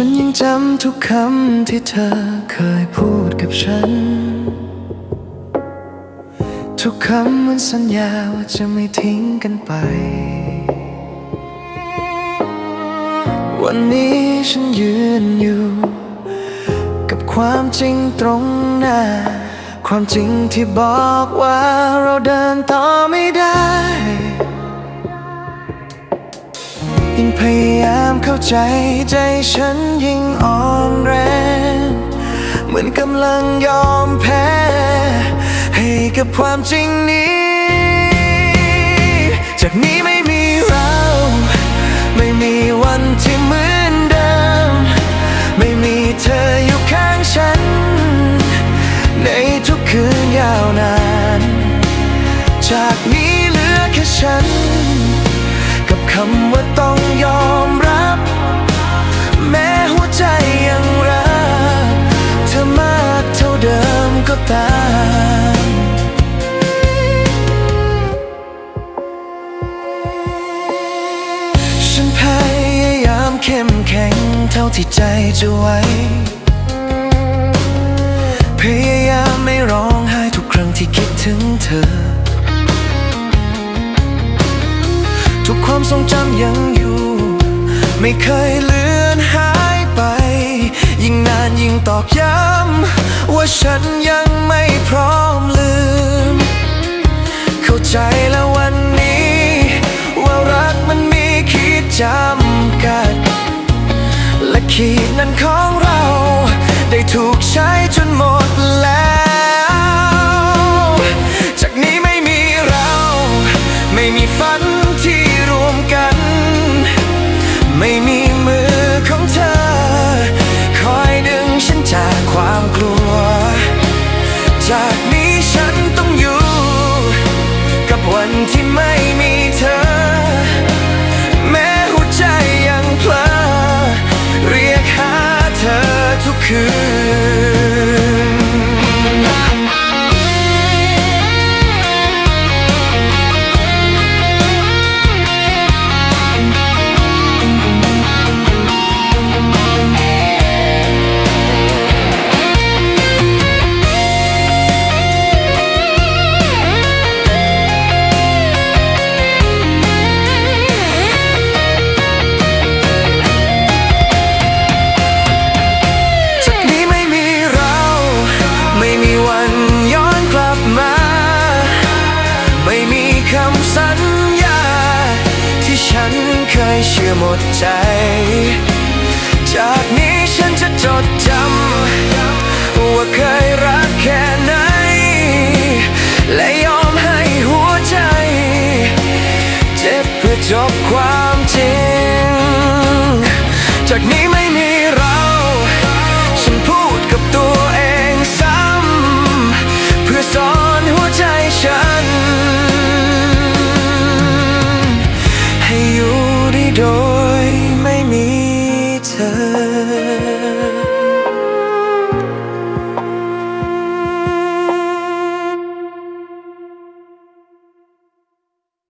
ฉันยังจำทุกคำที่เธอเคยพูดกับฉัน ทุกคำมันสัญญาว่าจะไม่ทิ้งกันไป วันนี้ฉันยืนอยู่ กับความจริงตรงหน้า ความจริงที่บอกว่าเราเดินต่อไม่ได้ พยายามเข้าใจใจฉันยิ่งอ่อนแรง เหมือนกำลังยอมแพ้ ให้กับความจริงนี้ จากนี้ไม่ ตามฉันพยายามเข้มแข็งเท่าที่ใจจะไหวพยายามไม่ร้องไห้ทุกครั้งที่คิดถึงเธอ ทุกความทรงจำยังอยู่ ไม่เคยลือ ยิ่งตอกย้ำว่าฉันยังไม่พร้อมลืม เข้าใจแล้ววันนี้ ว่ารักมันมีขีดจำกัด และขีดนั้นของเรา ได้ถูกใช้จนหมดแล้ว คำสัญญา ที่ฉันเคยเชื่อหมดใจ จากนี้ฉันจะจดจำว่าเคยรักแค่ไหน และยอมให้หัวใจ เจ็บเพื่อจบความ